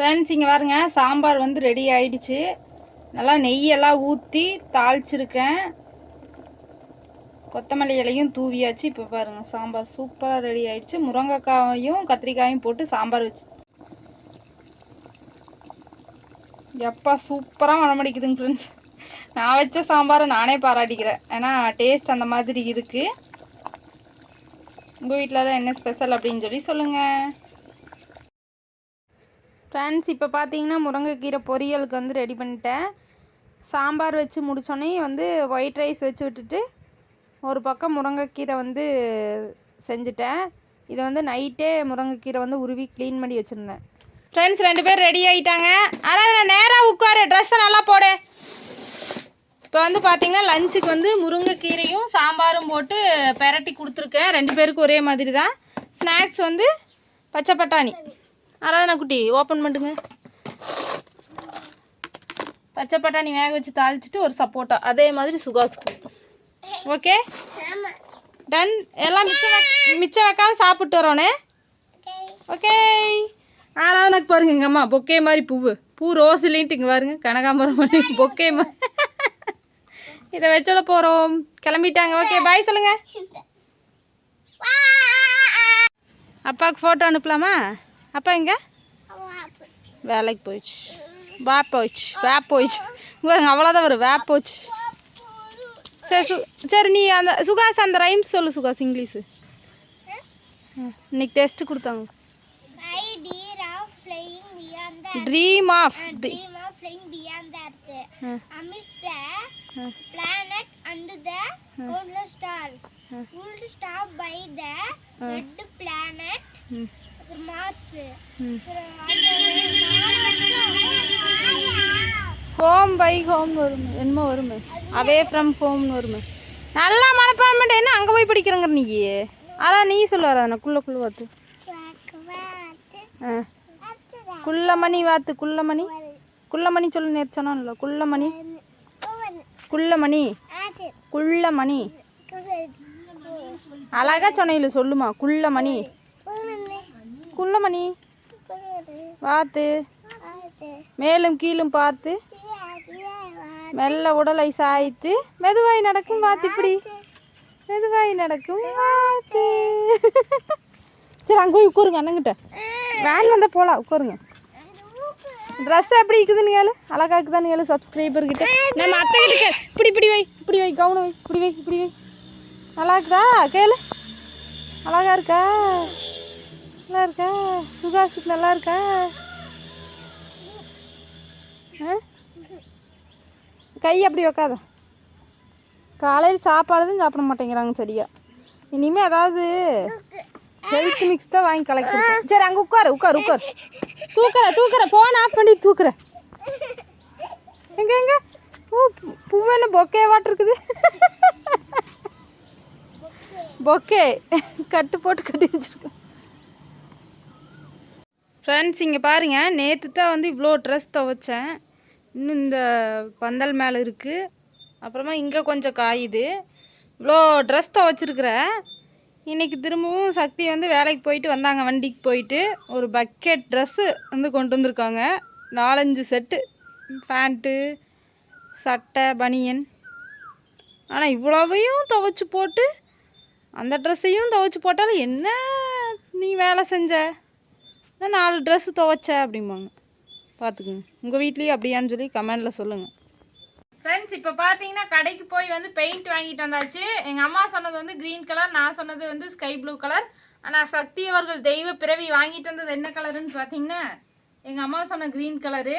Friends இங்கே பாருங்க சாம்பார் வந்து ரெடி ஆயிடுச்சு. நல்லா நெய்யெல்லாம் ஊற்றி தாளிச்சிருக்கேன். கொத்தமல்லி இலையும் தூவியாச்சு. இப்போ பாருங்கள் சாம்பார் சூப்பராக ரெடி ஆயிடுச்சு. முருங்கைக்காயும் கத்திரிக்காயும் போட்டு சாம்பார் வச்சு எப்பா சூப்பராக மணமடிக்குதுங்க ஃப்ரெண்ட்ஸ் நான் வச்ச சாம்பாரை நானே பாராட்டிக்கிறேன். ஏன்னா டேஸ்ட் அந்த மாதிரி இருக்குது உங்கள் வீட்டிலலாம் என்ன ஸ்பெஷல் அப்படின்னு சொல்லி சொல்லுங்கள் ஃப்ரெண்ட்ஸ் இப்போ பார்த்தீங்கன்னா முருங்கைக்கீரை பொரியலுக்கு வந்து ரெடி பண்ணிட்டேன். சாம்பார் வச்சு முடித்தோடனே வந்து ஒயிட் ரைஸ் வச்சு விட்டுட்டு ஒரு பக்கம் முருங்கைக்கீரை வந்து செஞ்சுட்டேன். இதை வந்து நைட்டே முருங்கைக்கீரை வந்து உருவி க்ளீன் பண்ணி வச்சுருந்தேன். ஃப்ரெண்ட்ஸ் ரெண்டு பேர் ரெடி ஆகிட்டாங்க ஆனால் நேராக உட்காரு. ட்ரெஸ்ஸை நல்லா போடு. இப்போ வந்து பார்த்தீங்கன்னா லஞ்சுக்கு வந்து முருங்கைக்கீரையும் சாம்பாரும் போட்டு பெரட்டி கொடுத்துருக்கேன். ரெண்டு பேருக்கும் ஒரே மாதிரி தான் ஸ்நாக்ஸ் வந்து பச்சை பட்டாணி. ஆராதனா குட்டி ஓப்பன் பண்ணுங்க பச்சை பட்டாணி வேக வச்சு தாளிச்சிட்டு ஒரு சப்போட்டா அதே மாதிரி சுகாஸ்க்கு ஓகே? டன் எல்லாம் மிச்சம் மிச்சம் வைக்காம சாப்பிட்டு வரோனே? ஓகே. ஆராதனாக்கு பாருங்க எங்கள் அம்மா பொக்கே மாதிரி பூவு. பூ ரோஸ் இல்லைன்ட்டு இங்கே பாருங்க கனகாம்பரம் பண்ணி பொக்கே மாதிரி இதை வச்சோட போகிறோம் கிளம்பிட்டாங்க. ஓகே பாய் சொல்லுங்கள் அப்பாவுக்கு ஃபோட்டோ அனுப்பலாமா? அப்பா எங்க? வேலைக்கு போயிடுச்சு. வா போயிடுச்சு வே போயிடுச்சு பாருங்க அவ்வளோதான் வரும். வே போச்சு சரி சு சரி நீ அந்த சுகாஸ் அந்த ரைம்ஸ் சொல்லு சுகாஸ் இங்கிலீஷு. இன்னைக்கு டெஸ்ட் கொடுத்தாங்க. Beyond the dream of dream of flying beyond the earth. Hmm. amidst the Hmm. planet and the countless stars. Hmm. would அப்புறம் மார்ஸ் ஹோம் பை ஹோம் வரும். என்னமோ வருமே. அவே ஃப்ரம் ஹோம்னு வருமே. நல்லா மனப்பாடம் பண்ண என்ன அங்கே போய் படிக்கிறங்க நீ? அதான் நீ சொல்ல வர குள்ள குள்ள வாத்து. ஆ. குள்ளமணி வாத்து குள்ளமணி. குள்ளமணி சொல்லு நேற்று சொன்னான்ல குள்ளமணி. குள்ளமணி. குள்ளமணி. அழகா சொன்னையில் சொல்லுமா குள்ளமணி. குள்ளமணி வாத்து. மேலும் கீழும் பார்த்து. மெல்ல உடலை சாய்த்து. மெதுவாய் நடக்கும் வாத்து இப்படி. மெதுவாய் நடக்கும் வாத்து. சரி அங்கே போய் உட்காருங்க அண்ணங்கிட்ட. வேன் வந்தால் போகலாம் உட்காருங்க. ட்ரெஸ் எப்படி இருக்குதுன்னு கேளு. அழகா இருக்குதான்னு கேளு சப்ஸ்கிரைபர் கிட்ட. நம்ம அத்தை கிட்ட கேளு இப்படி இப்படி வை இப்படி வை கவுனம் வை இப்படி வை இப்படி வை. நல்லா இருக்குதா? கேளு. அழகா இருக்கா? நல்லா இருக்கா? சுகாசுக்கு நல்லா இருக்கா? ஆ? கை அப்படி வைக்காத. காலையில் சாப்பாடு தான் சாப்பிட மாட்டேங்கிறாங்க சரியா. இனிமேல் ஏதாவது ஹெல்த் மிக்ஸ் தான் வாங்கி கலெக்ட் சரி அங்கே உட்காரு உட்காரு உட்காரு. தூக்குற தூக்குற ஃபோன் ஆஃப் பண்ணி தூக்குற. எங்க எங்க? பூ பூ பொக்கே வாட்டு இருக்குது? பொக்கே. கட்டு போட்டு கட்டி வச்சிருக்கேன் ஃப்ரெண்ட்ஸ் இங்கே பாருங்கள் நேற்று தான் வந்து இவ்வளோ ட்ரெஸ் துவைச்சேன். இன்னும் இந்த பந்தல் மேலே இருக்குது அப்புறமா இங்கே கொஞ்சம் காயுது. இவ்வளோ ட்ரெஸ் துவைச்சிருக்கிறேன். இன்றைக்கி திரும்பவும் சக்தி வந்து வேலைக்கு போயிட்டு வந்தாங்க. வண்டிக்கு போயிட்டு ஒரு பக்கெட் ட்ரெஸ்ஸு வந்து கொண்டு வந்திருக்காங்க. நாலஞ்சு செட்டு பேண்ட்டு சட்டை பனியன் ஆனால் இவ்வளவையும் துவைச்சி போட்டு அந்த ட்ரெஸ்ஸையும் துவைச்சி போட்டாலும் என்ன நீ வேலை செஞ்ச? நான் நாலு ட்ரெஸ்ஸு துவைச்ச அப்படிம்பாங்க. பார்த்துக்குங்க உங்கள் வீட்லேயும் அப்படியான்னு சொல்லி கமெண்டில் சொல்லுங்கள் ஃப்ரெண்ட்ஸ் இப்போ பார்த்தீங்கன்னா கடைக்கு போய் வந்து பெயிண்ட் வாங்கிட்டு வந்தாச்சு. எங்கள் அம்மா சொன்னது வந்து க்ரீன் கலர் நான் சொன்னது வந்து ஸ்கை ப்ளூ கலர் ஆனால் சக்தி அவர்கள் தெய்வ பிறவி வாங்கிட்டு வந்தது என்ன கலருன்னு பார்த்தீங்கன்னா எங்கள் அம்மா சொன்ன க்ரீன் கலரு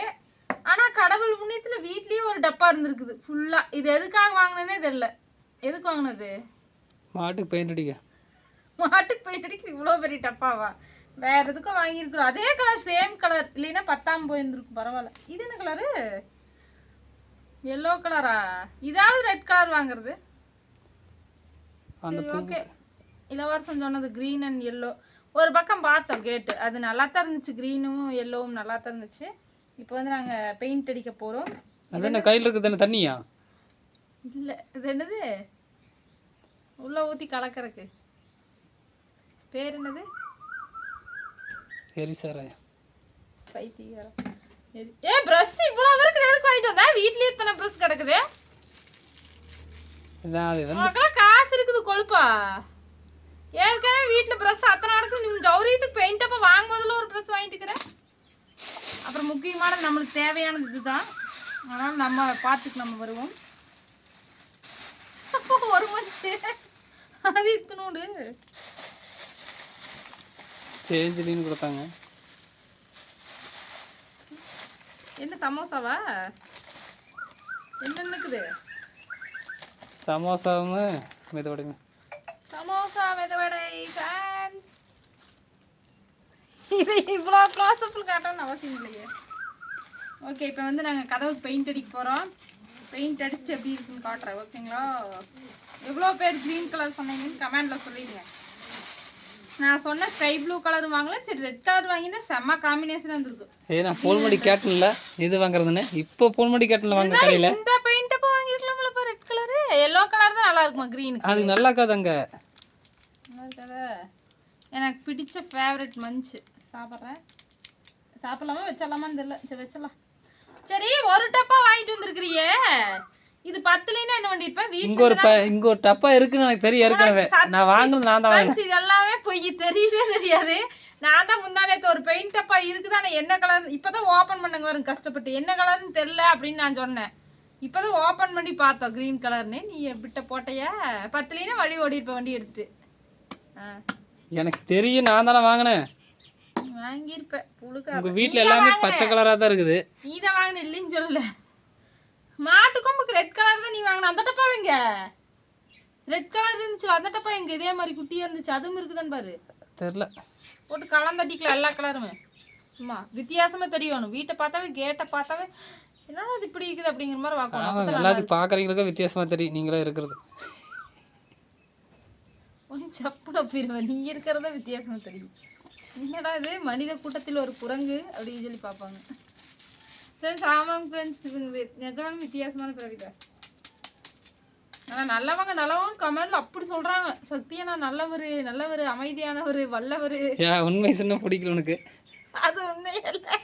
ஆனால் கடவுள் புண்ணியத்தில் வீட்லேயும் ஒரு டப்பா இருந்திருக்குது. ஃபுல்லாக இது எதுக்காக வாங்கினேனே தெரில எதுக்கு வாங்கினது? மாட்டுக்கு பெயிண்ட் அடிக்க. மாட்டுக்கு பெயிண்ட் அடிக்க இவ்வளோ பெரிய டப்பாவா? வேற எதுக்கும் வாங்கியிருக்கிறோம். அதே கலர் சேம் கலர் இல்லைன்னா பத்தாம் போயிருந்துருக்கும். பரவாயில்ல. இது என்ன கலரு எல்லோ கலரா இதாவது ரெட் கலர் வாங்குறது. ஓகே இளவரசன் சொன்னது க்ரீன் அண்ட் எல்லோ ஒரு பக்கம் பார்த்தோம் கேட்டு அது நல்லா தான் இருந்துச்சு. க்ரீனும் எல்லோவும் நல்லா தான் இருந்துச்சு. இப்போ வந்து நாங்கள் பெயிண்ட் அடிக்க போகிறோம் அது என்ன கையில் இருக்குது என்ன தண்ணியா? இல்லை இது என்னது? உள்ளே ஊற்றி கலக்கறக்கு. பேர் என்னது? சரி சார். பைத்தியக்காரன். ஏ ப்ரஷ் இவ்வளோ இருக்குது எதுக்கு வாங்கிட்டு வந்தா? வீட்லயே இத்தனை ப்ரஷ் கிடக்குது? உனக்கெல்லாம் காசு இருக்குது கொழுப்பா. ஏற்கனவே வீட்டில் ப்ரஷ் அத்தனை நடக்குது. நீ ஜவுரியத்துக்கு பெயிண்ட் அப்போ வாங்கும்போதுல ஒரு ப்ரஷ் வாங்கிட்டு அப்புறம் முக்கியமானது நம்மளுக்கு தேவையானது இதுதான். அதனால் நம்ம பார்த்துக்கு நம்ம வருவோம். ஒரு மச்சு அது இத்தனோடு. சேஞ்சிலின்னு கொடுத்தாங்க. என்ன சமோசாவா? என்ன இருக்குது? சமோசாவும் மெதுவடைங்க. சமோசா மெதவடை ஃபேன்ஸ் இது இவ்வளோ க்ளாஸப்பில் காட்டணும்னு அவசியம் இல்லையே. ஓகே இப்போ வந்து நாங்கள் கதவுக்கு பெயிண்ட் அடிக்க போகிறோம் பெயிண்ட் அடிச்சுட்டு எப்படி இருக்குன்னு காட்டுறேன் ஓகேங்களா எவ்வளோ பேர் க்ரீன் கலர் சொன்னீங்கன்னு கமெண்டில் சொல்லிடுங்க. நான் சொன்ன ஸ்கை ப்ளூ கலர் வாங்கல சரி ரெட் கலர் வாங்கினா செம்ம காம்பினேஷன் வந்திருக்கு ஏய் நான் போல்மடி கேட்டன்ல இது வாங்குறதுன்னு. இப்போ போல்மடி கேட்டன்ல வாங்க கடையில். இந்த பெயிண்ட் அப்போ வாங்கிருக்கலாம்ல இப்போ ரெட் கலரு எல்லோ கலர் தான் நல்லா இருக்குமா க்ரீனுக்கு அது நல்லா இருக்காதுங்க? எனக்கு பிடிச்ச ஃபேவரட் மஞ்சு. சாப்பிட்றேன். சாப்பிடலாமா வச்சிடலாமான்னு தெரியல. சரி வச்சிடலாம். சரி ஒரு டப்பா வாங்கிட்டு வந்திருக்கிறியே? இது பத்துலன்னா என்ன பண்ணிருப்பேன்? இங்க ஒரு வீட்டுல இங்க ஒரு டப்பா இருக்குன்னு எனக்கு தெரியும் ஏற்கனவே. நான் வாங்குனது நான் தான் வாங்கினேன் இது எல்லாமே பொய் தெரியவே தெரியாது. நான் தான் முந்தானேத்து ஒரு பெயிண்ட் டப்பா இருக்குது? ஆனால் என்ன கலர் இப்போதான் ஓப்பன் பண்ணுங்க வரும் கஷ்டப்பட்டு. என்ன கலர்னு தெரில அப்படின்னு நான் சொன்னேன். இப்போதான் ஓப்பன் பண்ணி பார்த்தோம் க்ரீன் கலர்னு நீ விட்ட போட்டையா? பத்துலன்னா வழி ஓடி இருப்ப வண்டி எடுத்துட்டு. எனக்கு தெரியும் நான் தானே வாங்கினேன். வாங்கியிருப்ப. புழுக்கா உங்க வீட்ல எல்லாமே பச்சை கலரா தான் இருக்குது. நீ தான் வாங்கின இல்லைன்னு சொல்லல. மாட்டு கொம்புக்கு ரெட் கலர் தான் நீ வாங்கின. அந்த டப்பா எங்க? ரெட் கலர் இருந்துச்சு அந்த டப்பா எங்க? இதே மாதிரி குட்டியா இருந்துச்சு. அதுவும் இருக்குதான்னு பாரு. தெரில போட்டு கலந்தட்டிக்கல எல்லா கலருமே சும்மா வித்தியாசமா தெரியணும் வீட்டை பார்த்தாவே கேட்டை பார்த்தாவே என்னடா இது இப்படி இருக்குது அப்படிங்கிற மாதிரி ஆமா பார்க்கணும் எல்லாத்தையும் பாக்குறவங்களுக்கு வித்தியாசமா தெரியும். நீங்களே இருக்கிறது. கொஞ்சம் சப்புட போயிருவேன் நீ இருக்கிறத வித்தியாசமா தெரியும். என்னடா இது? மனித கூட்டத்தில் ஒரு குரங்கு அப்படின்னு சொல்லி பார்ப்பாங்க. ஃப்ரெண்ட்ஸ் ஆமாங்க ஃப்ரெண்ட்ஸ் இவங்க நிஜமான வித்தியாசமான பிறவிங்க ஆனால் நல்லவங்க நல்லவங்க கமெண்ட்ல அப்படி சொல்றாங்க. சக்தியா நான் நல்லவர் நல்லவர் அமைதியானவர் வல்லவர். உண்மை சொன்னா பிடிக்கல உனக்கு. அது உண்மையே இல்லை.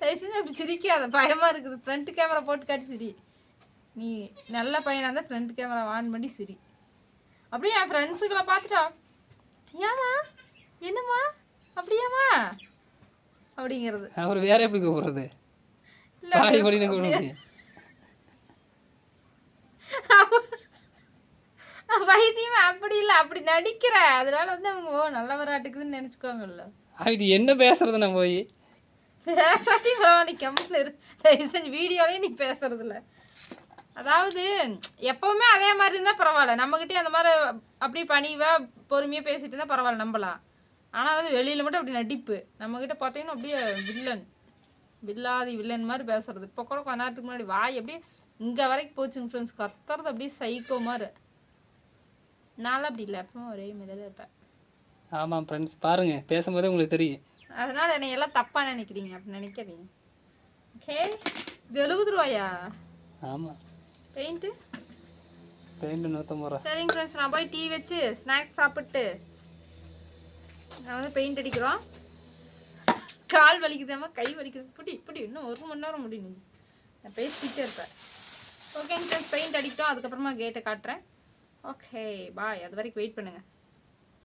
தயவு செஞ்சு அப்படி சிரிக்காத. பயமா இருக்குது. ஃப்ரண்ட் கேமரா போட்டு காட்டி சிரி. நீ நல்ல பையனா இருந்தால் ஃப்ரண்ட் கேமரா ஆன் பண்ணி சிரி. அப்படியே என் ஃப்ரெண்ட்ஸுகளை பார்த்துட்டா ஏமா என்னம்மா? அப்படியாம்மா? அப்படிங்கிறது. அவர் வேற எப்படி கூப்பிடுறது? இல்ல, பாய் படின்னு கூப்பிடுறது வைத்தியமா அப்படி இல்லை அப்படி நடிக்கிற. அதனால வந்து அவங்க ஓ நல்லவராட்டுக்குதுன்னு நினச்சிக்கோங்கல்ல ஆகிட்டு என்ன பேசுறது நான் போய்? பேசாட்டி நீ கம்முன்னு இரு. தயவு செஞ்சு வீடியோலையும் நீ பேசுறது இல்ல. அதாவது எப்பவுமே அதே மாதிரி இருந்தால் பரவாயில்ல. நம்மகிட்டயே அந்த மாதிரி அப்படியே பணிவா பொறுமையாக பேசிட்டு இருந்தால் பரவாயில்ல நம்பலாம். ஆனால் வந்து வெளியில் மட்டும் அப்படி நடிப்பு. நம்மக்கிட்ட பார்த்தீங்கன்னா அப்படியே வில்லன் வில்லாதி வில்லன் மாதிரி பேசுறது. இப்போ கூட கொஞ்ச நேரத்துக்கு முன்னாடி வாய் அப்படியே இங்கே வரைக்கும் போச்சுங்க ஃப்ரெண்ட்ஸ் கத்துறது அப்படியே சைக்கோ மாதிரி. நான்லாம் அப்படி இல்லை. எப்பவும் ஒரே மிதல இருப்பேன். ஆமாம் ஃப்ரெண்ட்ஸ் பாருங்க. பேசும்போதே உங்களுக்கு தெரியும். அதனால என்னை எல்லாம் தப்பா நினைக்கிறீங்க. அப்படி நினைக்காதீங்க. ஓகே இது எழுபது ரூபாயா? ஆமாம் பெயிண்ட்டு பெயிண்ட் நூற்றம்பது ரூபா. சரிங்க ஃப்ரெண்ட்ஸ் நான் போய் டீ வச்சு ஸ்நாக்ஸ் சாப்பிட்டு நான் வந்து பெயிண்ட் அடிக்கிறோம். கால் வலிக்குதாம்மா? கை வலிக்குது. புட்டி புட்டி இன்னும் ஒரு மணி நேரம் முடியும் நீங்கள் நான் பேசிக்கிட்டே இருப்பேன். ஓகேங்க ஃப்ரெண்ட்ஸ் பெயிண்ட் அடிக்கிட்டோம் அதுக்கப்புறமா கேட்டை காட்டுறேன். ஓகே பாய் அது வரைக்கும் வெயிட் பண்ணுங்கள்